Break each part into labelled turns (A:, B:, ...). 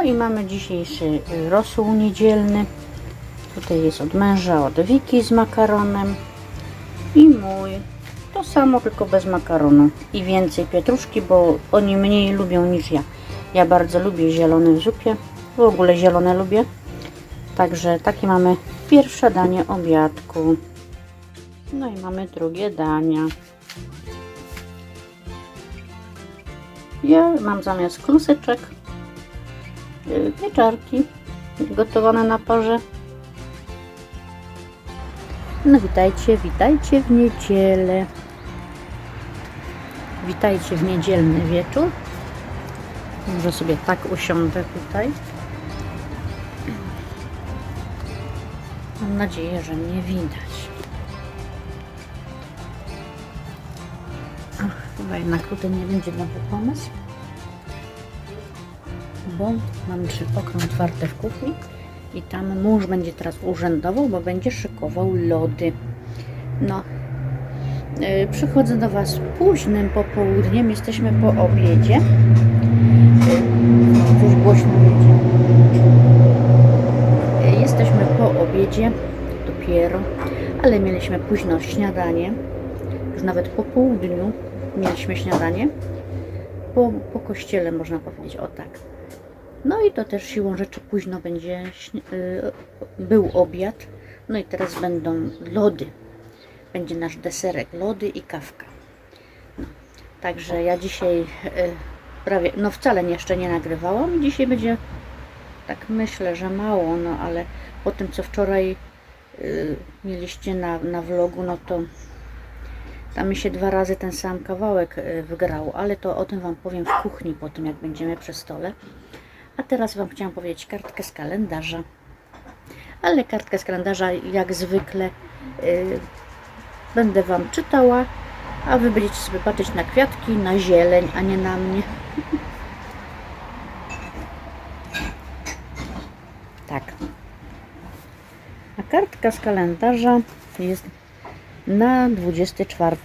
A: No i mamy dzisiejszy y, rosół niedzielny. Tutaj jest od męża, od Wiki z makaronem. I mój. To samo, tylko bez makaronu. I więcej pietruszki, bo oni mniej lubią niż ja. Ja bardzo lubię zielony w zupie. W ogóle zielone lubię. Także takie mamy pierwsze danie obiadku. No i mamy drugie dania. Ja mam zamiast kluseczek pieczarki gotowane na parze. No witajcie, witajcie w niedzielę. Witajcie w niedzielny wieczór. Może sobie tak usiądę tutaj. Mam nadzieję, że mnie widać. Ach, chyba jednak tutaj nie będzie dobry pomysł. Bo mam trzy okno otwarte w kuchni i tam mąż będzie teraz urzędował, bo będzie szykował lody. No, yy, przychodzę do Was późnym popołudniem, jesteśmy po obiedzie. Yy, już głośno jedzie. Yy, Jesteśmy po obiedzie dopiero, ale mieliśmy późno śniadanie. Już nawet po południu mieliśmy śniadanie. Po, po kościele można powiedzieć, o tak. No i to też siłą rzeczy późno będzie y, był obiad. No i teraz będą lody. Będzie nasz deserek, lody i kawka. No, także ja dzisiaj y, prawie, no wcale jeszcze nie nagrywałam. Dzisiaj będzie, tak myślę, że mało, no ale po tym co wczoraj y, mieliście na, na vlogu, no to tam mi się dwa razy ten sam kawałek wgrał, ale to o tym Wam powiem w kuchni po tym, jak będziemy przy stole. A teraz Wam chciałam powiedzieć kartkę z kalendarza. Ale kartkę z kalendarza, jak zwykle, y, będę Wam czytała, a Wy będziecie sobie patrzeć na kwiatki, na zieleń, a nie na mnie. Tak. A kartka z kalendarza jest na 24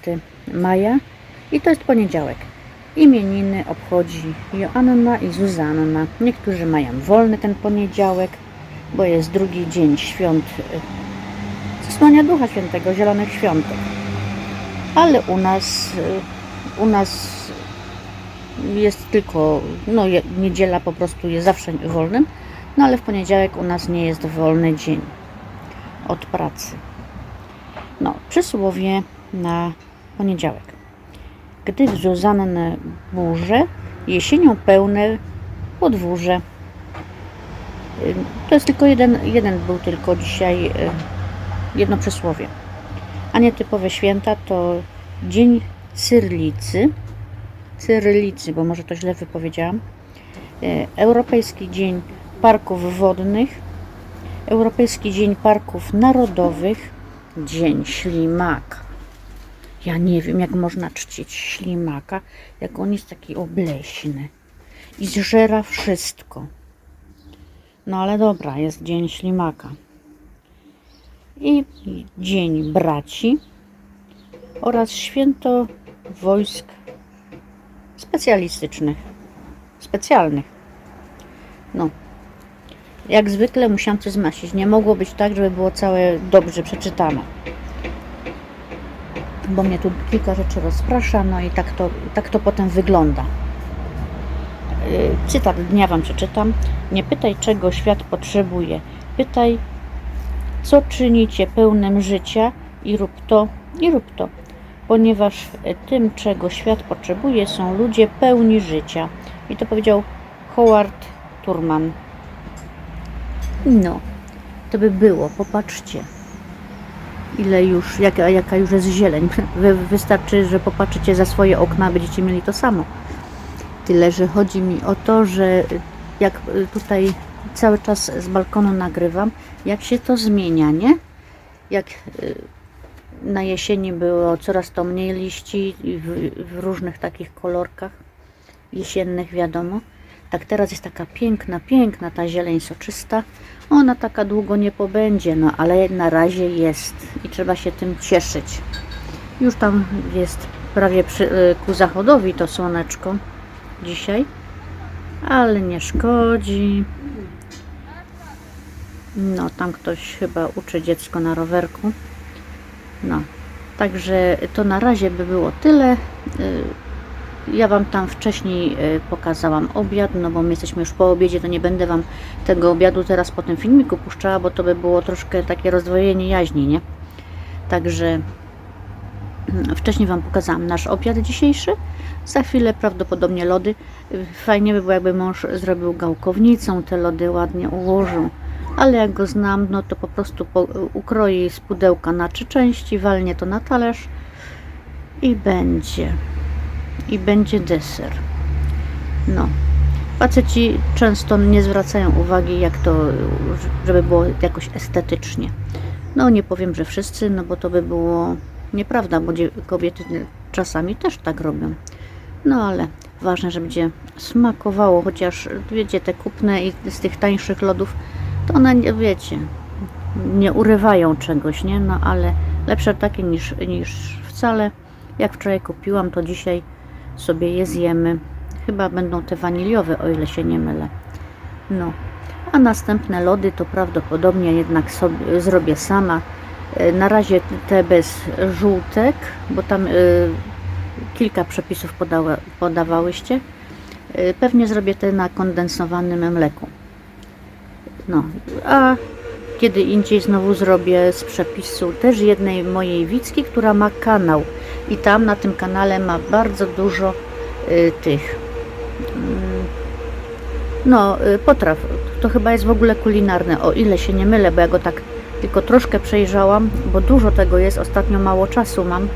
A: maja i to jest poniedziałek. Imieniny obchodzi Joanna i Zuzanna. Niektórzy mają wolny ten poniedziałek, bo jest drugi dzień świąt y, Zasłania Ducha Świętego, Zielonych Świątek. Ale u nas, y, u nas jest tylko, no niedziela po prostu jest zawsze wolnym, no ale w poniedziałek u nas nie jest wolny dzień od pracy. No, przysłowie na poniedziałek. Gdy w Zuzannę burze, jesienią pełne podwórze. To jest tylko jeden, jeden był tylko dzisiaj, jedno przysłowie. A nietypowe święta to Dzień Cyrlicy, Cyrylicy, bo może to źle wypowiedziałam, Europejski Dzień Parków Wodnych, Europejski Dzień Parków Narodowych, Dzień Ślimaka. Ja nie wiem, jak można czcić ślimaka, jak on jest taki obleśny i zżera wszystko. No ale dobra, jest Dzień Ślimaka. I Dzień Braci oraz Święto Wojsk Specjalistycznych. Specjalnych. No. Jak zwykle musiałam coś zmasić. Nie mogło być tak, żeby było całe dobrze przeczytane bo mnie tu kilka rzeczy rozprasza, no i tak to, tak to potem wygląda. Yy, Cytat dnia Wam przeczytam. Nie pytaj, czego świat potrzebuje. Pytaj, co czynicie pełnym życia i rób to, i rób to. Ponieważ tym, czego świat potrzebuje, są ludzie pełni życia. I to powiedział Howard Turman. No, to by było, popatrzcie ile już, jaka, jaka już jest zieleń. Wy, wystarczy, że popatrzycie za swoje okna, będziecie mieli to samo. Tyle, że chodzi mi o to, że jak tutaj cały czas z balkonu nagrywam, jak się to zmienia, nie? Jak y, na jesieni było coraz to mniej liści w, w różnych takich kolorkach jesiennych, wiadomo. Tak teraz jest taka piękna, piękna ta zieleń soczysta. Ona taka długo nie pobędzie, no ale na razie jest i trzeba się tym cieszyć. Już tam jest prawie przy, y, ku zachodowi to słoneczko dzisiaj. ale nie szkodzi. No, tam ktoś chyba uczy dziecko na rowerku. No, także to na razie by było tyle. Ja Wam tam wcześniej y, pokazałam obiad, no bo my jesteśmy już po obiedzie, to nie będę Wam tego obiadu teraz po tym filmiku puszczała, bo to by było troszkę takie rozdwojenie jaźni, nie? Także mm, wcześniej Wam pokazałam nasz obiad dzisiejszy. Za chwilę prawdopodobnie lody. Fajnie by było, jakby mąż zrobił gałkownicą, te lody ładnie ułożył. Ale jak go znam, no to po prostu po, ukroi z pudełka na trzy części, walnie to na talerz i będzie. I będzie deser. No. Faceci często nie zwracają uwagi, jak to, żeby było jakoś estetycznie. No nie powiem, że wszyscy, no bo to by było nieprawda, bo kobiety czasami też tak robią. No ale ważne, że będzie smakowało, chociaż wiecie, te kupne i z tych tańszych lodów, to one, wiecie, nie urywają czegoś, nie? No ale lepsze takie niż, niż wcale. Jak wczoraj kupiłam, to dzisiaj sobie je zjemy. Chyba będą te waniliowe, o ile się nie mylę. No. A następne lody to prawdopodobnie jednak sobie zrobię sama. E, Na razie te bez żółtek, bo tam y, kilka przepisów podała, podawałyście. Y, Pewnie zrobię te na kondensowanym mleku. No, a kiedy indziej znowu zrobię z przepisu też jednej mojej Wicki, która ma kanał. I tam na tym kanale ma bardzo dużo y, tych mm, no, y, potraw. To chyba jest w ogóle kulinarne, o ile się nie mylę, bo ja go tak tylko troszkę przejrzałam, bo dużo tego jest, ostatnio mało czasu mam,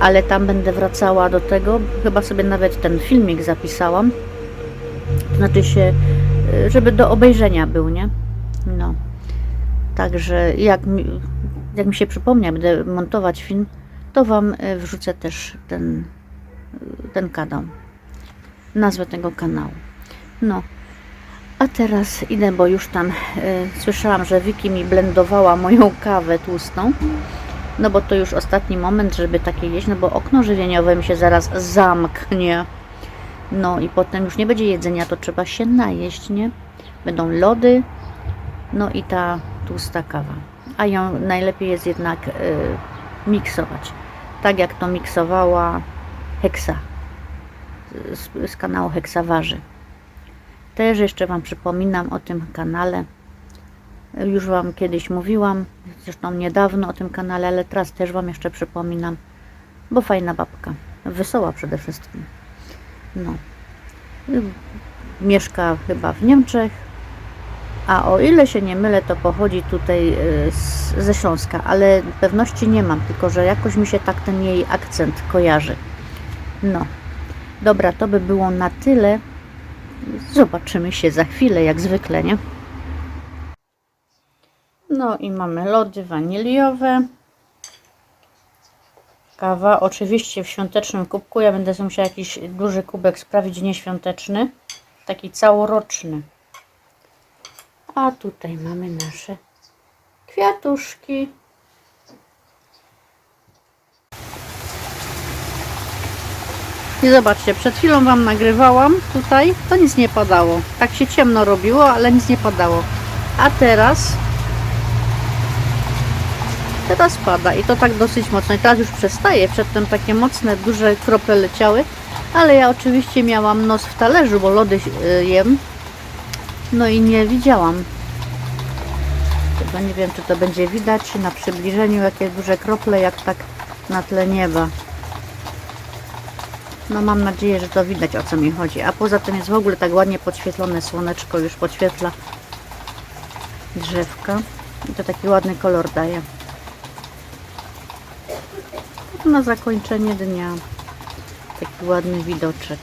A: ale tam będę wracała do tego. Chyba sobie nawet ten filmik zapisałam. To znaczy się, y, żeby do obejrzenia był, nie? No. Także jak mi, jak mi się przypomni, jak będę montować film, to Wam y, wrzucę też ten, y, ten kanał. Nazwę tego kanału. No. A teraz idę, bo już tam y, słyszałam, że Wiki mi blendowała moją kawę tłustą. No bo to już ostatni moment, żeby takie jeść, no bo okno żywieniowe mi się zaraz zamknie. No i potem już nie będzie jedzenia, to trzeba się najeść, nie? Będą lody, no i ta tłusta kawa. A ją najlepiej jest jednak y, miksować. Tak jak to miksowała Heksa z, z kanału Heksawarzy. Też jeszcze Wam przypominam o tym kanale. Już Wam kiedyś mówiłam, zresztą niedawno o tym kanale, ale teraz też Wam jeszcze przypominam, bo fajna babka. Wesoła przede wszystkim. No. Mieszka chyba w Niemczech, a o ile się nie mylę, to pochodzi tutaj y, z, ze Śląska, ale pewności nie mam, tylko że jakoś mi się tak ten jej akcent kojarzy. No. Dobra, to by było na tyle. Zobaczymy się za chwilę, jak zwykle, nie? No i mamy lody waniliowe. Kawa, oczywiście w świątecznym kubku. Ja będę musiała jakiś duży kubek sprawić, nieświąteczny. Taki całoroczny. A tutaj mamy nasze kwiatuszki. I zobaczcie, przed chwilą Wam nagrywałam tutaj, to nic nie padało. Tak się ciemno robiło, ale nic nie padało. A teraz teraz pada i to tak dosyć mocno. I teraz już przestaje. Przedtem takie mocne, duże krople leciały, ale ja oczywiście miałam nos w talerzu, bo lody y, jem. No i nie widziałam. Chyba nie wiem, czy to będzie widać na przybliżeniu, jakie duże krople, jak tak na tle nieba. No mam nadzieję, że to widać o co mi chodzi. A poza tym jest w ogóle tak ładnie podświetlone słoneczko już podświetla drzewka. I to taki ładny kolor daje. Na zakończenie dnia taki ładny widoczek.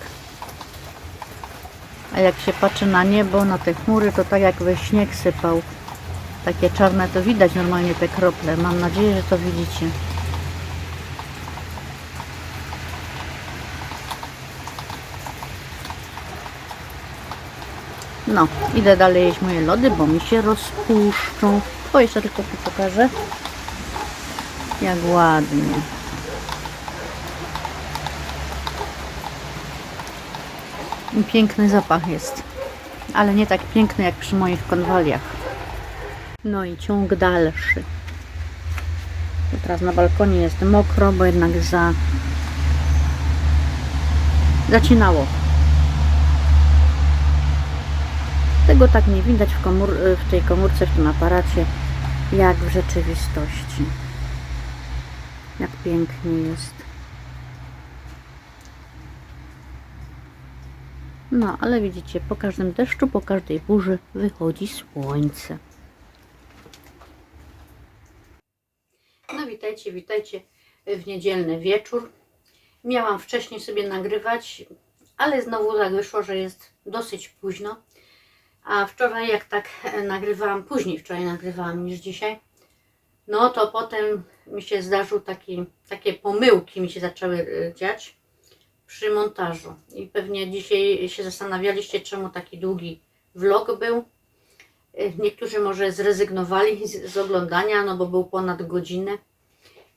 A: A jak się patrzy na niebo, na te chmury, to tak jakby śnieg sypał. Takie czarne to widać normalnie te krople. Mam nadzieję, że to widzicie. No, idę dalej jeść moje lody, bo mi się rozpuszczą. O, jeszcze tylko pokażę. Jak ładnie. Piękny zapach jest. Ale nie tak piękny jak przy moich konwaliach. No i ciąg dalszy. Teraz na balkonie jest mokro, bo jednak za... Zacinało. Tego tak nie widać w, komór, w tej komórce, w tym aparacie, jak w rzeczywistości. Jak pięknie jest. No, ale widzicie, po każdym deszczu, po każdej burzy wychodzi słońce. No witajcie, witajcie w niedzielny wieczór. Miałam wcześniej sobie nagrywać, ale znowu tak wyszło, że jest dosyć późno. A wczoraj jak tak nagrywałam, później wczoraj nagrywałam niż dzisiaj, no to potem mi się zdarzył taki, takie pomyłki mi się zaczęły e, dziać przy montażu. I pewnie dzisiaj się zastanawialiście, czemu taki długi vlog był. E, Niektórzy może zrezygnowali z, z oglądania, no bo był ponad godzinę.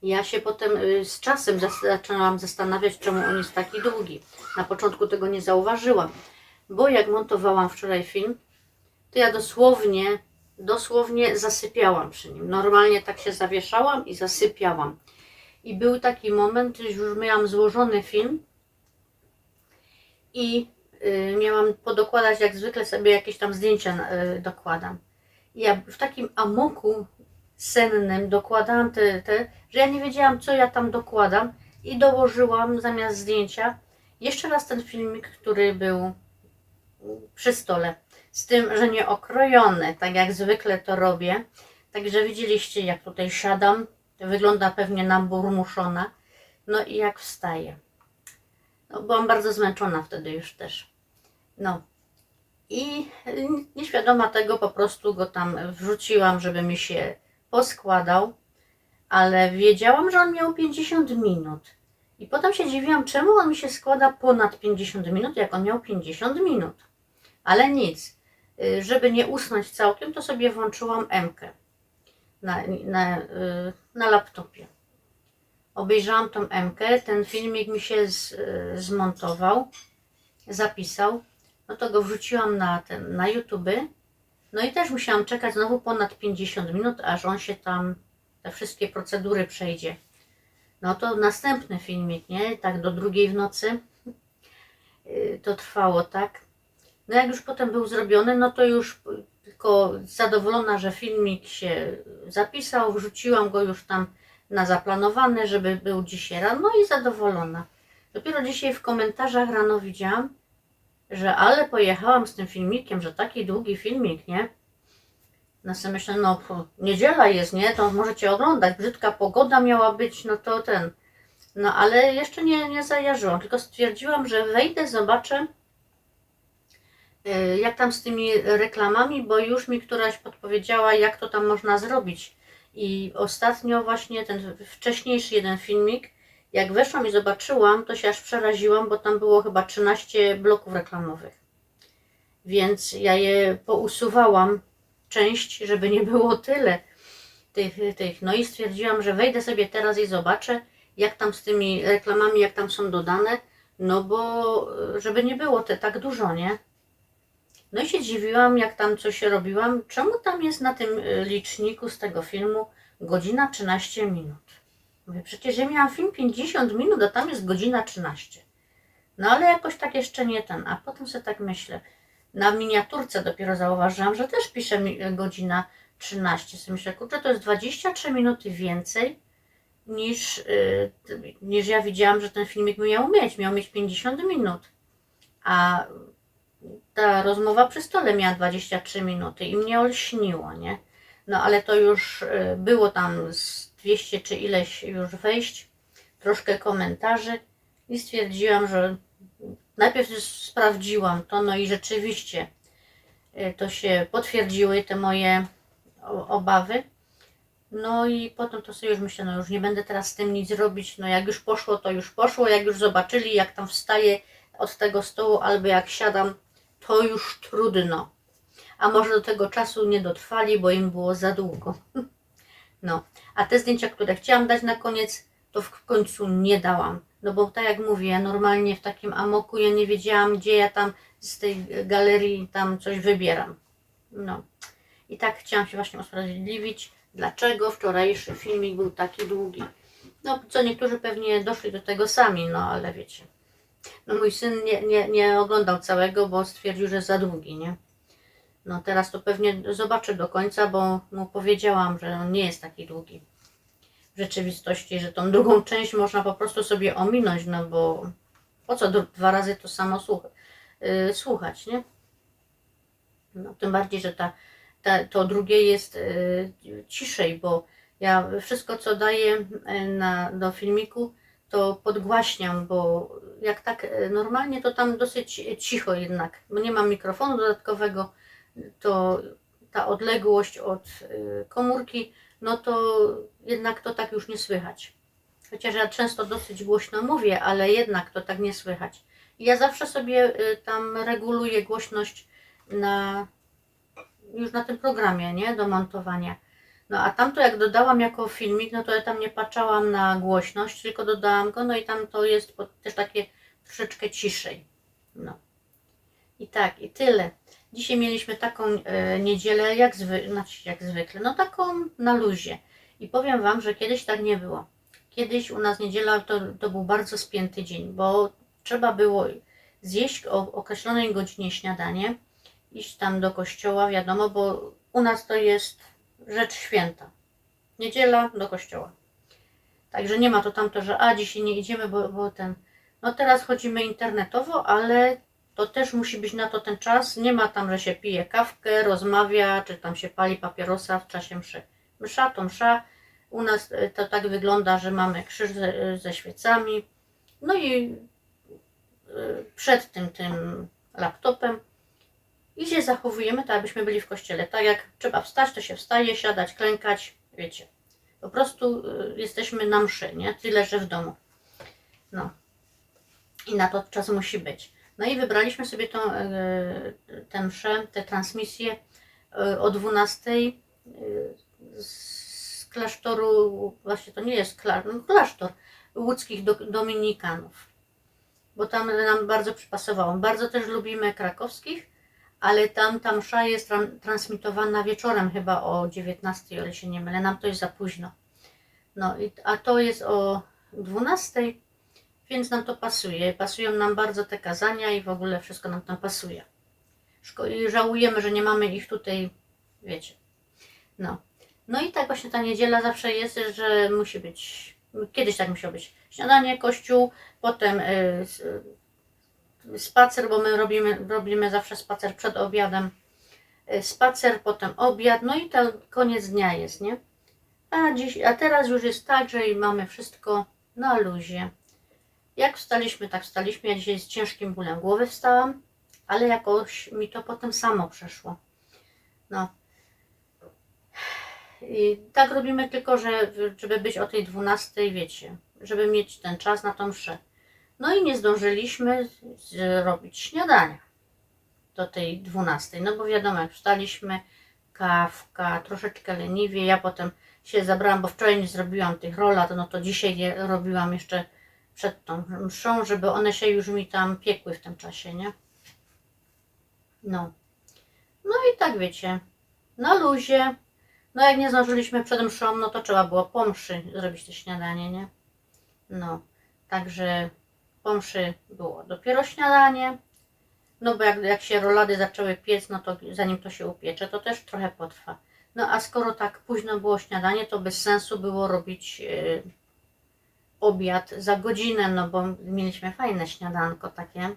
A: Ja się potem y, z czasem zas- zaczęłam zastanawiać, czemu on jest taki długi. Na początku tego nie zauważyłam, bo jak montowałam wczoraj film, to ja dosłownie, dosłownie zasypiałam przy nim. Normalnie tak się zawieszałam i zasypiałam. I był taki moment, że już miałam złożony film i y, miałam podokładać, jak zwykle sobie jakieś tam zdjęcia y, dokładam. I ja w takim amoku sennym dokładałam te, te, że ja nie wiedziałam, co ja tam dokładam i dołożyłam zamiast zdjęcia jeszcze raz ten filmik, który był przy stole. Z tym, że nie okrojony, tak jak zwykle to robię. Także widzieliście, jak tutaj siadam. Wygląda pewnie na burmuszona. No i jak wstaję. No, byłam bardzo zmęczona wtedy już też. No. I nieświadoma tego po prostu go tam wrzuciłam, żeby mi się poskładał. Ale wiedziałam, że on miał 50 minut. I potem się dziwiłam, czemu on mi się składa ponad 50 minut, jak on miał 50 minut. Ale nic. Y, Żeby nie usnąć całkiem, to sobie włączyłam M-kę na, na, y, na laptopie. Obejrzałam tą M-kę, ten filmik mi się z, y, zmontował, zapisał. No to go wrzuciłam na ten, na YouTube. No i też musiałam czekać znowu ponad 50 minut, aż on się tam, te wszystkie procedury przejdzie. No to następny filmik, nie? Tak do drugiej w nocy. Y, To trwało, tak? No jak już potem był zrobiony, no to już tylko zadowolona, że filmik się zapisał, wrzuciłam go już tam na zaplanowany, żeby był dzisiaj rano i zadowolona. Dopiero dzisiaj w komentarzach rano widziałam, że ale pojechałam z tym filmikiem, że taki długi filmik, nie? No sobie myślę, no niedziela jest, nie? To możecie oglądać. Brzydka pogoda miała być, no to ten. No ale jeszcze nie, nie zajarzyłam, tylko stwierdziłam, że wejdę, zobaczę y, jak tam z tymi reklamami, bo już mi któraś podpowiedziała, jak to tam można zrobić. I ostatnio właśnie ten wcześniejszy jeden filmik, jak weszłam i zobaczyłam, to się aż przeraziłam, bo tam było chyba 13 bloków reklamowych. Więc ja je pousuwałam część, żeby nie było tyle tych, tych. No i stwierdziłam, że wejdę sobie teraz i zobaczę, jak tam z tymi reklamami, jak tam są dodane, no bo żeby nie było te tak dużo, nie? No i się dziwiłam, jak tam coś robiłam, czemu tam jest na tym y, liczniku z tego filmu godzina 13 minut. Mówię, przecież ja miałam film 50 minut, a tam jest godzina 13. No ale jakoś tak jeszcze nie ten, a potem sobie tak myślę, na miniaturce dopiero zauważyłam, że też pisze y, godzina 13. Sobie myślę, kurczę, to jest 23 minuty więcej niż, y, niż ja widziałam, że ten filmik miał mieć. Miał mieć 50 minut. A ta rozmowa przy stole miała 23 minuty i mnie olśniło, nie? No ale to już y, było tam z 200 czy ileś już wejść, troszkę komentarzy i stwierdziłam, że najpierw sprawdziłam to, no i rzeczywiście y, to się potwierdziły te moje obawy. No i potem to sobie już myślę, no już nie będę teraz z tym nic robić, no jak już poszło, to już poszło, jak już zobaczyli, jak tam wstaję od tego stołu, albo jak siadam, to już trudno. A może do tego czasu nie dotrwali, bo im było za długo. No, a te zdjęcia, które chciałam dać na koniec, to w końcu nie dałam. No bo tak jak mówię, ja normalnie w takim amoku ja nie wiedziałam, gdzie ja tam z tej galerii tam coś wybieram. No. I tak chciałam się właśnie usprawiedliwić, dlaczego wczorajszy filmik był taki długi. No, co niektórzy pewnie doszli do tego sami, no ale wiecie. No mój syn nie, nie, nie oglądał całego, bo stwierdził, że za długi, nie? No teraz to pewnie zobaczę do końca, bo mu powiedziałam, że on nie jest taki długi w rzeczywistości, że tą drugą część można po prostu sobie ominąć, no bo po co dwa razy to samo słuch yy, słuchać, nie? No, tym bardziej, że ta, ta, to drugie jest yy, ciszej, bo ja wszystko, co daję yy, na, do filmiku, to podgłaśniam, bo jak tak yy, normalnie, to tam dosyć cicho jednak, bo nie mam mikrofonu dodatkowego, to ta odległość od yy, komórki, no to jednak to tak już nie słychać. Chociaż ja często dosyć głośno mówię, ale jednak to tak nie słychać. Ja zawsze sobie y, tam reguluję głośność na już na tym programie, nie? Do montowania. No a tamto jak dodałam jako filmik, no to ja tam nie patrzałam na głośność, tylko dodałam go, no i tam to jest też takie troszeczkę ciszej. No. I tak, i tyle. Dzisiaj mieliśmy taką e, niedzielę, jak, zwy, znaczy jak zwykle, no taką na luzie. I powiem Wam, że kiedyś tak nie było. Kiedyś u nas niedziela to, to był bardzo spięty dzień, bo trzeba było zjeść o określonej godzinie śniadanie, iść tam do kościoła, wiadomo, bo u nas to jest rzecz święta. Niedziela do kościoła. Także nie ma to tamto, że a dzisiaj nie idziemy, bo, bo ten. No teraz chodzimy internetowo, ale to też musi być na to ten czas. Nie ma tam, że się pije kawkę, rozmawia, czy tam się pali papierosa w czasie mszy. Msza to msza. U nas e, to tak wygląda, że mamy krzyż ze, ze świecami. No i e, przed tym, tym laptopem i się zachowujemy tak, jakbyśmy byli w kościele. Tak jak trzeba wstać, to się wstaje, siadać, klękać, wiecie. Po prostu e, jesteśmy na mszy, nie? Tyle, że w domu. No. I na to czas musi być. No i wybraliśmy sobie tą, e, tę mszę, tę transmisję e, o 12 e, z klasztoru, właśnie to nie jest klasztor, no klasztor łódzkich do, dominikanów. Bo tam nam bardzo przypasowało. Bardzo też lubimy krakowskich, ale tam ta msza jest tran- transmitowana wieczorem chyba o 19, o ile się nie mylę. Nam to jest za późno. No, i, a to jest o 12, więc nam to pasuje. Pasują nam bardzo te kazania i w ogóle wszystko nam tam pasuje. Szko- i żałujemy, że nie mamy ich tutaj, wiecie. No. No i tak właśnie ta niedziela zawsze jest, że musi być, kiedyś tak musiało być, śniadanie, kościół, potem y, spacer, bo my robimy, robimy zawsze spacer przed obiadem. Y, Spacer, potem obiad, no i to koniec dnia jest, nie? A, dziś, a teraz już jest tak, że mamy wszystko na luzie. Jak wstaliśmy, tak wstaliśmy. Ja dzisiaj z ciężkim bólem głowy wstałam, ale jakoś mi to potem samo przeszło. No. I tak robimy tylko, że, żeby być o tej 12, wiecie, żeby mieć ten czas na tą mszę. No i nie zdążyliśmy zrobić śniadania do tej 12, no bo wiadomo, jak wstaliśmy, kawka, troszeczkę leniwie, ja potem się zabrałam, bo wczoraj nie zrobiłam tych rolat, no to dzisiaj je robiłam jeszcze przed tą mszą, żeby one się już mi tam piekły w tym czasie, nie? No. No i tak wiecie, na luzie. No jak nie zdążyliśmy przed mszą, no to trzeba było po mszy zrobić to śniadanie, nie? No, także po mszy było dopiero śniadanie. No bo jak, jak się rolady zaczęły piec, no to zanim to się upiecze, to też trochę potrwa. No a skoro tak późno było śniadanie, to bez sensu było robić yy, obiad za godzinę, no bo mieliśmy fajne śniadanko takie.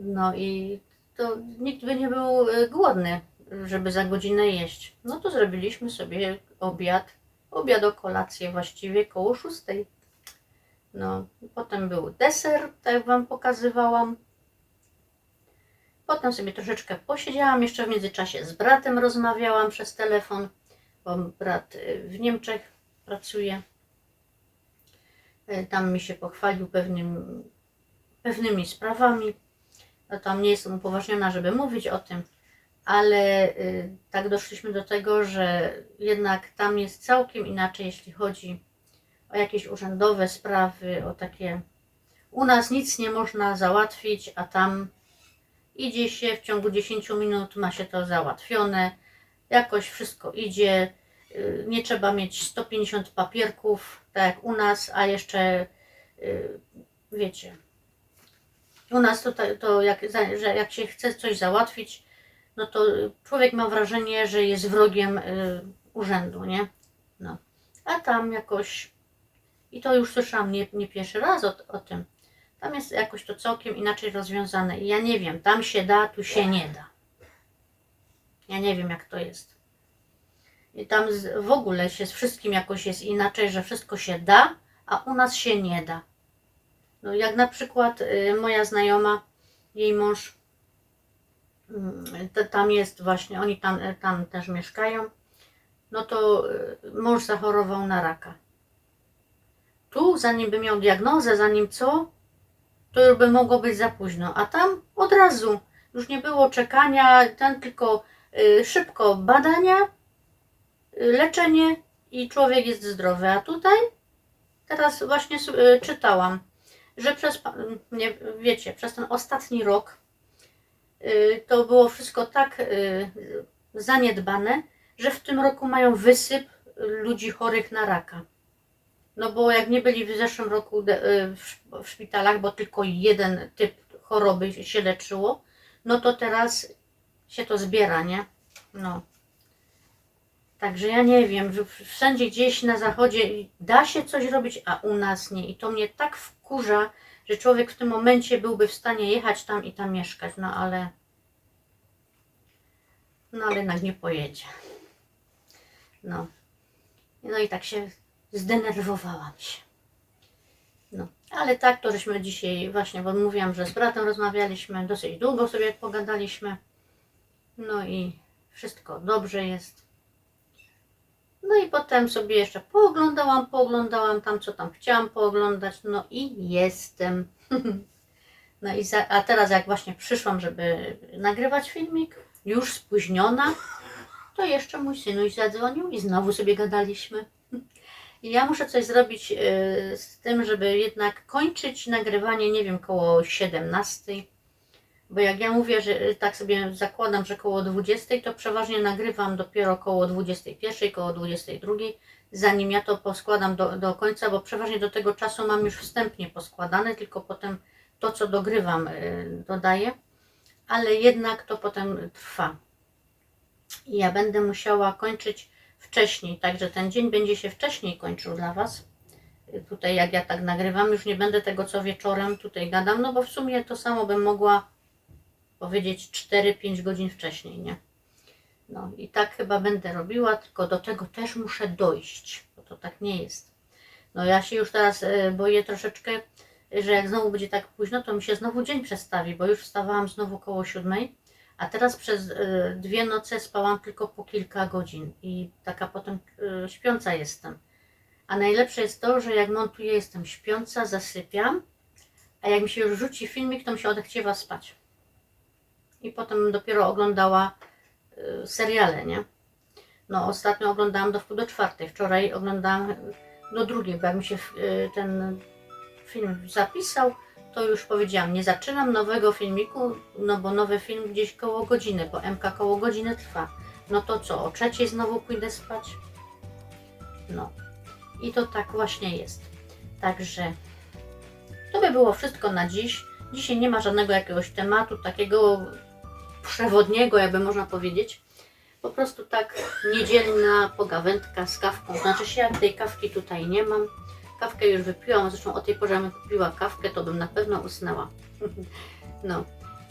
A: No i to nikt by nie był y, głodny, żeby za godzinę jeść. No to zrobiliśmy sobie obiad, obiad o kolację właściwie koło szóstej. No, potem był deser, tak jak Wam pokazywałam. Potem sobie troszeczkę posiedziałam, jeszcze w międzyczasie z bratem rozmawiałam przez telefon, bo brat y, w Niemczech pracuje. Y, Tam mi się pochwalił pewnym, pewnymi sprawami. No tam nie jestem upoważniona, żeby mówić o tym, ale y, tak doszliśmy do tego, że jednak tam jest całkiem inaczej, jeśli chodzi o jakieś urzędowe sprawy, o takie. U nas nic nie można załatwić, a tam idzie się w ciągu 10 minut, ma się to załatwione, jakoś wszystko idzie. y, Nie trzeba mieć 150 papierków, tak jak u nas, a jeszcze y, wiecie. U nas to, to jak, że jak się chce coś załatwić, no to człowiek ma wrażenie, że jest wrogiem y, urzędu, nie? No. A tam jakoś, i to już słyszałam nie, nie pierwszy raz o, o tym, tam jest jakoś to całkiem inaczej rozwiązane. I ja nie wiem, tam się da, tu się nie da. Ja nie wiem, jak to jest. I tam w ogóle się z wszystkim jakoś jest inaczej, że wszystko się da, a u nas się nie da. No jak na przykład y, moja znajoma, jej mąż, mm, tam jest właśnie, oni tam, tam też mieszkają, no to y, mąż zachorował na raka. Tu, zanim by miał diagnozę, zanim co, to już by mogło być za późno, a tam od razu, już nie było czekania, ten tylko y, szybko badania, y, leczenie i człowiek jest zdrowy, a tutaj teraz właśnie y, czytałam, że przez, nie, wiecie, przez ten ostatni rok y, to było wszystko tak y, zaniedbane, że w tym roku mają wysyp ludzi chorych na raka. No bo jak nie byli w zeszłym roku y, w szpitalach, bo tylko jeden typ choroby się leczyło, no to teraz się to zbiera, nie? No. Także ja nie wiem, że wszędzie gdzieś na zachodzie da się coś robić, a u nas nie. I to mnie tak wkurza, że człowiek w tym momencie byłby w stanie jechać tam i tam mieszkać, no ale. No ale jednak nie pojedzie. No. No i tak się zdenerwowałam się. No, ale tak to żeśmy dzisiaj właśnie, bo mówiłam, że z bratem rozmawialiśmy, dosyć długo sobie pogadaliśmy. No i wszystko dobrze jest. No i potem sobie jeszcze pooglądałam, pooglądałam tam, co tam chciałam pooglądać, no i jestem. No i za, a teraz jak właśnie przyszłam, żeby nagrywać filmik, już spóźniona, to jeszcze mój synuś zadzwonił i znowu sobie gadaliśmy. I ja muszę coś zrobić e, z tym, żeby jednak kończyć nagrywanie, nie wiem, koło 17. Bo jak ja mówię, że tak sobie zakładam, że koło 20, to przeważnie nagrywam dopiero koło 21, koło 22, zanim ja to poskładam do, do końca, bo przeważnie do tego czasu mam już wstępnie poskładane, tylko potem to, co dogrywam, e, dodaję. Ale jednak to potem trwa. I ja będę musiała kończyć wcześniej, także ten dzień będzie się wcześniej kończył dla Was. Tutaj jak ja tak nagrywam, już nie będę tego co wieczorem tutaj gadam, no bo w sumie to samo bym mogła powiedzieć 4-5 godzin wcześniej, nie? No i tak chyba będę robiła, tylko do tego też muszę dojść, bo to tak nie jest. No ja się już teraz y, boję troszeczkę, że jak znowu będzie tak późno, to mi się znowu dzień przestawi, bo już wstawałam znowu koło siódmej, a teraz przez y, dwie noce spałam tylko po kilka godzin i taka potem y, śpiąca jestem. A najlepsze jest to, że jak montuję, jestem śpiąca, zasypiam, a jak mi się już rzuci filmik, to mi się odechciewa spać. I potem dopiero oglądała y, seriale, nie? No ostatnio oglądałam do do czwartej, wczoraj oglądałam do drugiej, bo jak mi się ten film zapisał, to już powiedziałam, nie zaczynam nowego filmiku, no bo nowy film gdzieś koło godziny, bo MK koło godziny trwa. No to co, o trzeciej znowu pójdę spać? No. I to tak właśnie jest. Także to by było wszystko na dziś. Dzisiaj nie ma żadnego jakiegoś tematu takiego przewodniego, jakby można powiedzieć. Po prostu tak niedzielna pogawędka z kawką. Znaczy się, jak tej kawki tutaj nie mam. Kawkę już wypiłam, zresztą o tej porze, bym piła kawkę, to bym na pewno usnęła. No,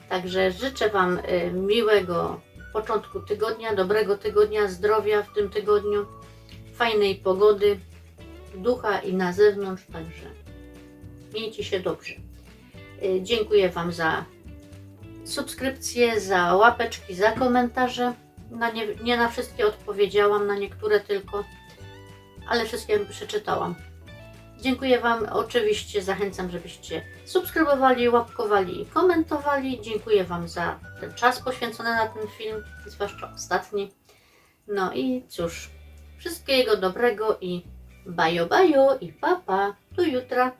A: także życzę Wam y, miłego początku tygodnia, dobrego tygodnia, zdrowia w tym tygodniu, fajnej pogody, ducha i na zewnątrz, także miejcie się dobrze. Y, Dziękuję Wam za subskrypcje, za łapeczki, za komentarze. Na nie, nie na wszystkie odpowiedziałam, na niektóre tylko, ale wszystkie przeczytałam. Dziękuję Wam. Oczywiście zachęcam, żebyście subskrybowali, łapkowali i komentowali. Dziękuję Wam za ten czas poświęcony na ten film, zwłaszcza ostatni. No i cóż, wszystkiego dobrego i Bajo, bajo i papa. Do jutra.